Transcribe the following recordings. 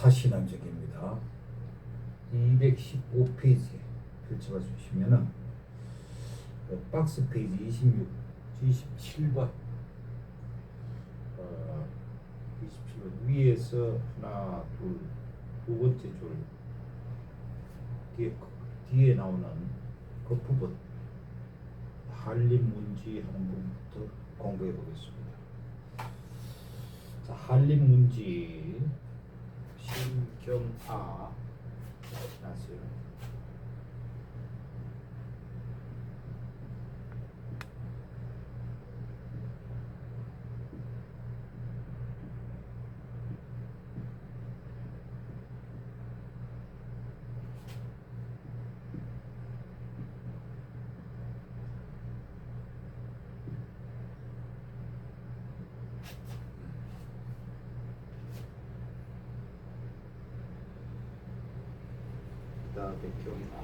사신함적입니다. 215페이지 펼쳐 봐 주시면은 그 박스 페이지 26, 27번 어, 27번 위에서 하나, 둘, 두 번째 줄 뒤에 뒤에 나오는 그 부분 한림 문지 하는 부분부터 공부해 보겠습니다. 자, 한림 문지 신경아 나세 이렇게 하겠습니다.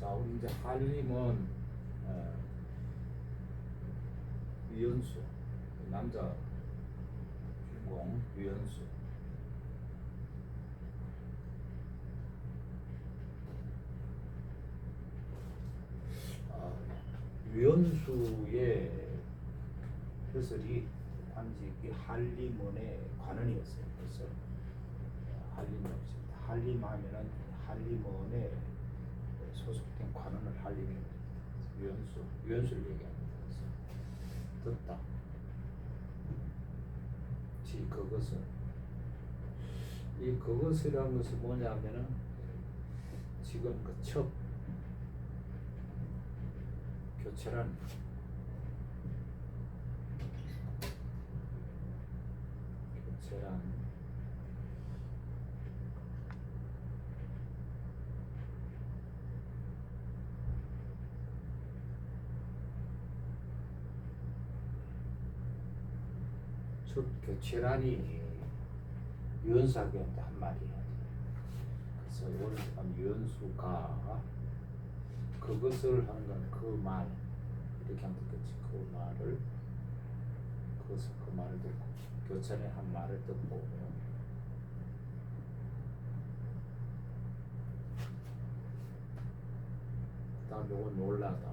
자, 우리 이제 한림은 어, 유연수 남자 주인공 유연수 아, 유연수의 해설이 단지 이 한림원의 관원이었어요. 그래서 한림이었습니다. 한림하면은 한림원의 소속된 관원을 한림입니다. 유연수, 유연수를 얘기합니다. 듣다. 지 그것은 이 그것이라는 것이 뭐냐면은 지금 그첫 교체란 첫 교체란이 유연사기한테 한 말이에요. 그래서 오늘 유연수가 그것을 하는 건그말 이렇게 하면 되겠지. 그 말을 그것을 그 말을 듣고 교체에 한 말을 듣고 그다음 요건 놀라다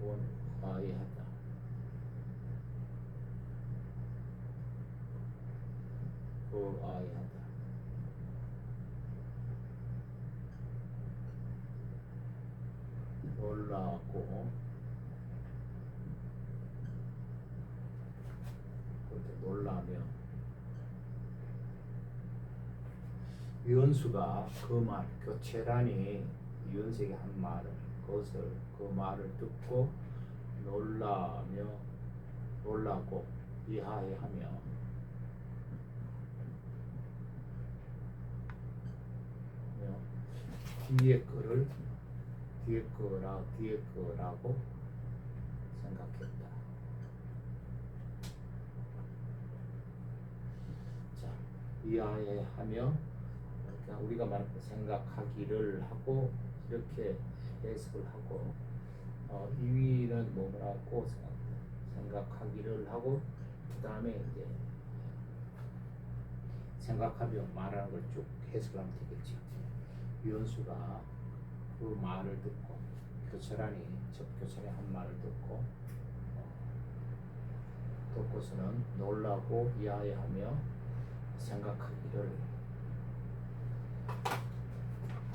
원 아이하다 그 아이하다 놀라고. 그때 놀라며 유연수가 그 말 교체란이 유연석이 한 말을 그것을 그 말을 듣고 놀라며 놀라고 이하해하며 뒤에 거를 뒤에 거라 뒤에 거라고 생각했다. 자, 이하해하며 그냥 우리가 말할 때 생각하기를 하고 이렇게 해석을 하고 어, 이 위는 뭐라고 생각하기를 하고 그 다음에 이제 생각하며 말하는 걸 쭉 해석하면 되겠지. 유연수가 그 말을 듣고 교체란이 첫 교체의 한 말을 듣고 어, 듣고서는 놀라고 이하해하며 생각하기를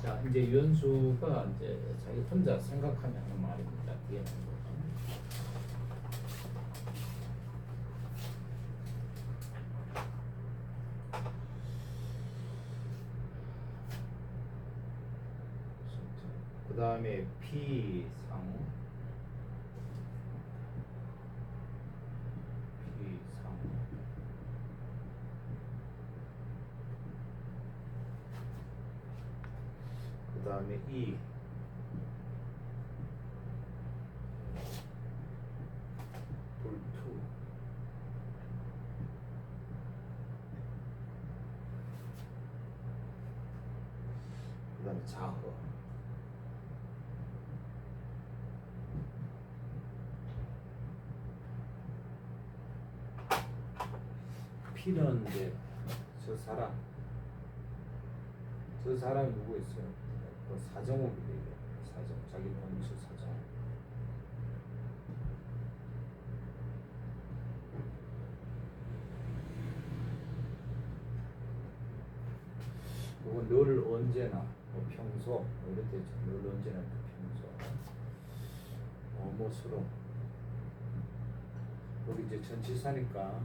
자 이제 유연수가 이제 자기 혼자 생각하며 하는 말입니다. 뒤에 있는 부분. 2 볼트. 그 다음에 작은 필요한데 저 사람. 저 사람이 누구 있어요? 그 사정옥이래요. 사정 자기 본수 사정. 이건 늘 언제나 뭐 평소 뭐 이럴 때. 늘 언제나 그 평소 어무스러 여기 이제 전치사니까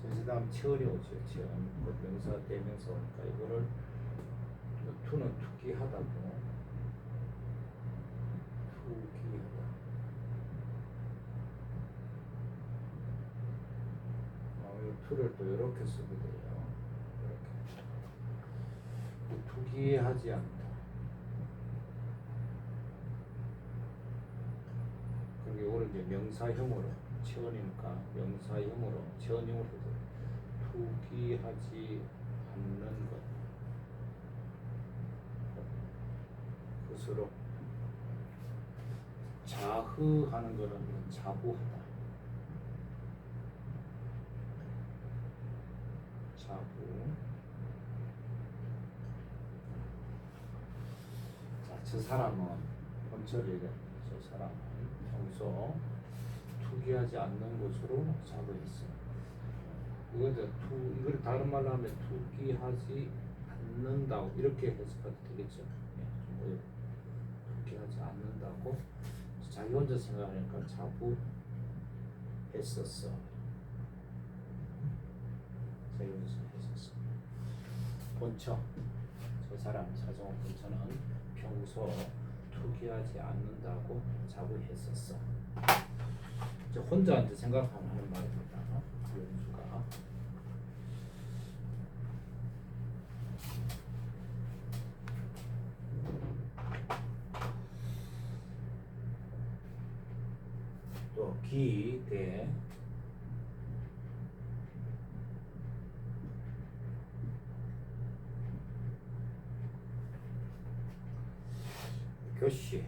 전치다음 치언이 오죠. 치언 그 명사 대명사 오니까 이거를 이 투는 투기하다고 투기하다. 어, 이 투를 또 이렇게 쓰게 돼요. 이렇게. 그 투기하지 않다. 그리고 이거를 이제 명사형으로 체언이니까 명사형으로 체언형으로 투기하지 않는 것 것으로 자흐하는 것은 자부하다. 자부. 자, 저 사람은 얘기합니다. 저 사람은 평소 투기하지 않는 것으로 자부했어. 이거 이제 투 이걸 다른 말로 하면 투기하지 않는다고 이렇게 해석해도 되겠죠. 예, 좀 어렵. 그렇게 하지 않는다고 자기 혼자 생각하니까 자부했었어. 자기 혼자 했었어. 본처 저 사람 사정 본처는 평소 투기하지 않는다고 자부했었어. 혼자 이제 생각하면 하는 말입니다. 연수가 또 기대 교시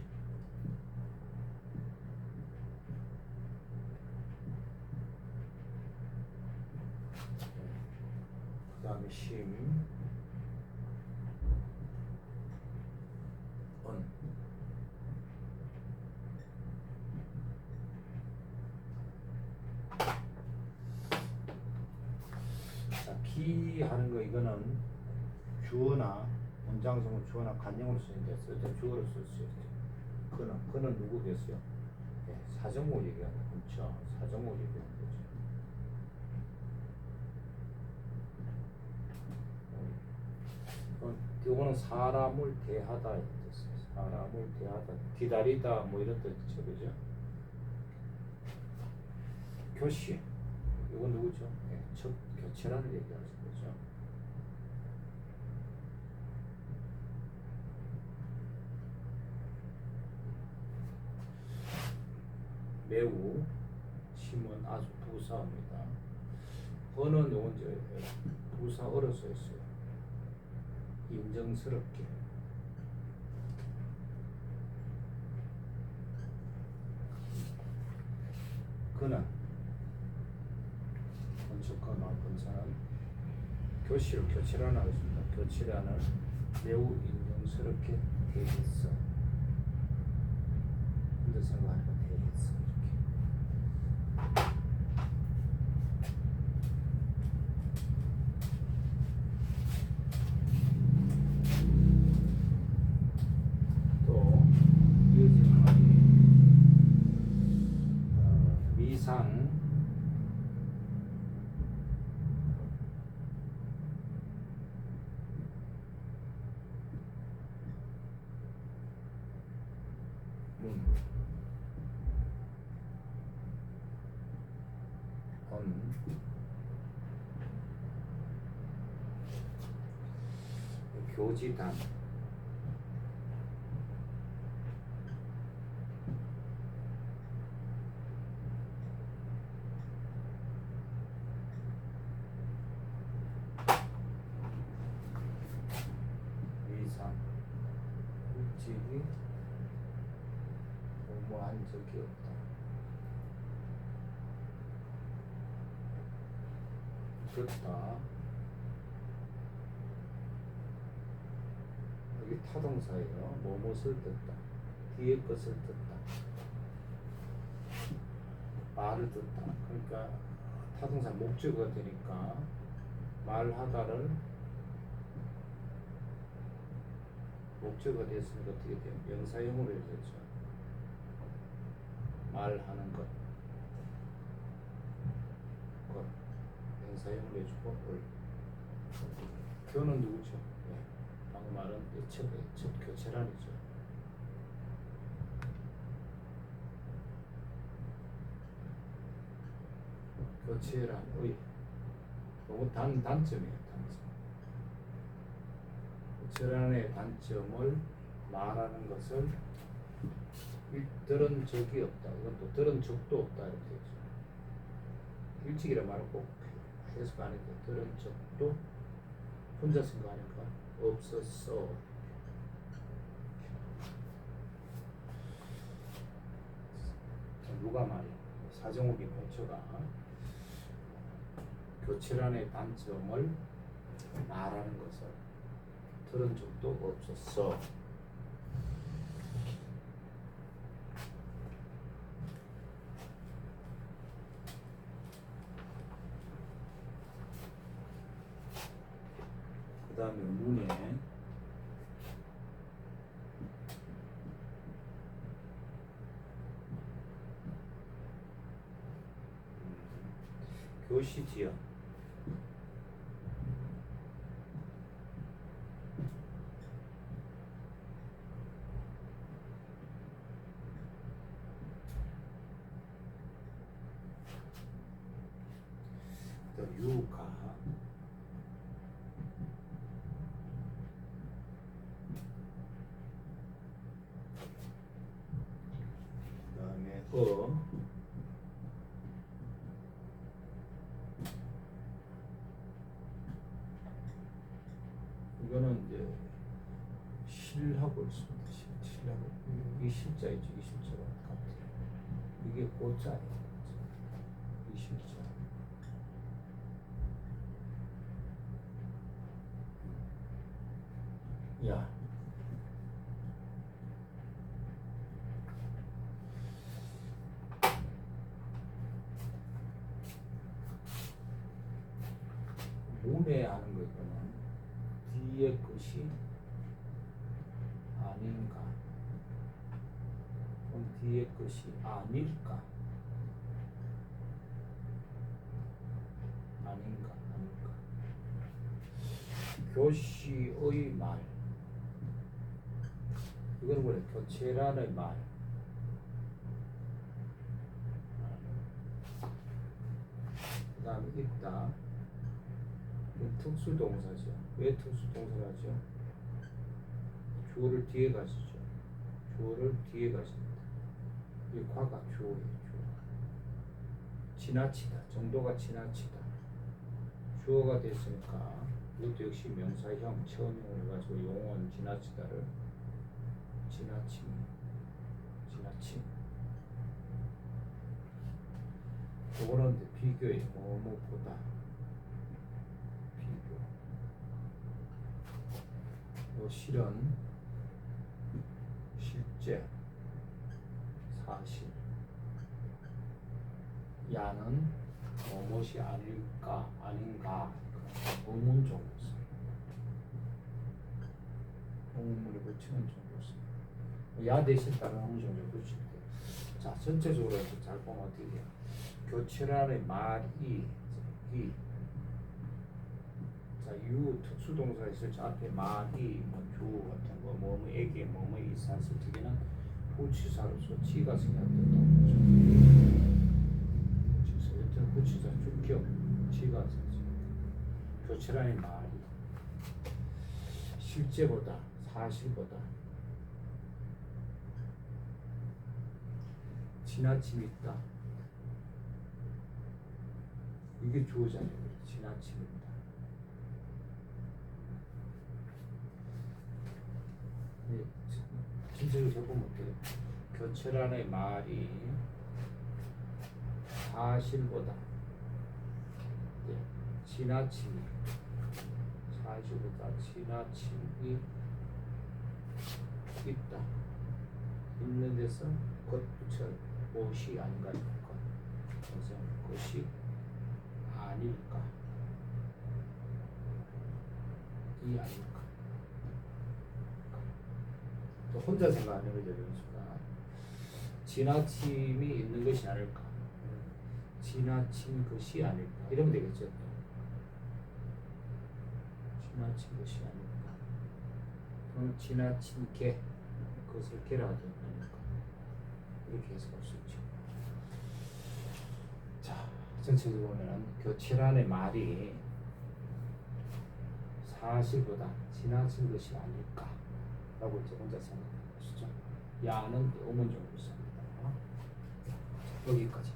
그 다음에 심. 기 하는 거 이거는 주어나 문장성을 주어나 간형으로 쓰는 데 쓸 때 주어로 쓸 수 있죠. 그는 그는 누구겠어요? 네, 사정모 얘기하는 그렇죠. 사정모 얘기하는 거죠. 어, 이거는 사람을 대하다 뜻이에요. 사람을 대하다, 기다리다 뭐 이런 뜻이죠, 그죠? 교시 이건 누구죠? 네, 첫 교체라는 얘기하는 거죠. 매우 심은 아주 부사입니다. 어는 요건 이제 부사어로 써 있어요. 인정스럽게. 그는 건축가나 건사는 교실 교체라는 하겠습니다. 교체라는 매우 인정스럽게 대했어. 혼자 생각하니까 그거는 교지단. 위상 일찍이 적이 없다. 그렇다. 여기 타동사예요. 뭐뭇을 듣다. 뒤에 것을 듣다. 말을 듣다. 그러니까 타동사 목적어가 되니까 말하다를 목적어가 됐으니까 어떻게 돼요? 명사형으로 해야죠. 말하는 것. 것. 명사형으로 해주고 올. 교는 누구죠? 네. 방금 말한 첫, 첫 교체란이죠. 교체란 의. 너무 단 단점이에요. 단점. 교체란의 단점을 말하는 것을 일- 들은 적이 없다. 이건 또 들은 적도 없다 이렇게 되죠. 일찍이라 말은 꼭 해석 안 해도 들은 적도 혼자 쓴 거 아닌가? 없었어. 누가 말이야? 사정욱이 본처가 교체란의 단점을 말하는 것을 들은 적도 없었어. 그 다음에 문에 음, 교시지연 또 유가 그다음에 어 이거는 이제 실하고 있습니다. 실, 실하고 이 실자이죠. 이 실자가 같아요. 이게 고자예요. 이 실자. 야. 문외하는 거 이거는 뒤에 것이 아닌가 그럼 뒤에 것이 아닐까 아닌가 아닐까 교시의 말 이거는 뭐래 교체란의 말 그 다음에 있다 이건 특수동사죠. 왜 특수동사라죠? 주어를 뒤에 가시죠. 주어를 뒤에. 이 과가 주어예요. 주어. 지나치다. 정도가 지나치다. 주어가 됐으니까 이것도 역시 명사형 처음형을 가지고 용언 지나치다를 지나침 지나침 이제 비교예요. 뭐뭐보다 비교. 요 실은 실제 사실. 야는 무엇이 아닐까 아닌가 의문 써. 의문을 붙이는 써. 야 대신 다른 의문 정도 붙일 때. 자 전체적으로 잘 보면 어떻게 돼요? 교체란의 말이 이 자, 유 특수동사 있을 저 앞에 말이 뭐주 같은 거, 뭐뭐 이 사실 두 개는 후치사로서 지가 생겨야 된다고 그죠? 후치사, 주격 지가 생겨. 교체란의 말이 실제보다 사실보다 지나침이 있다. 이게 주어잖아요. 지나칩니다. 네, 해보면 어때요? 교체란의 말이 사실보다 네, 지나침이 사실보다 지나침이 있다. 있는 데서 곧 붙여 무엇이 아닌가 것. 그래서 그것이 아닐까. 이 아닐까. 또 혼자 생각하는 거죠, 연수가. 지나침이 있는 것이 아닐까. 지나친 것이 아닐까. 이러면 되겠죠. 또. 지나친 것이 아닐까. 또는 지나친 개. 그것을 개라 하지 않을까. 이렇게 해석할 수 있죠. 자, 전체적으로 보면 교체란의 말이 사실보다 지나친 것이 아닐까 라고 이제 혼자 생각해 보시죠. 야는 의문적으로 씁니다. 여기까지.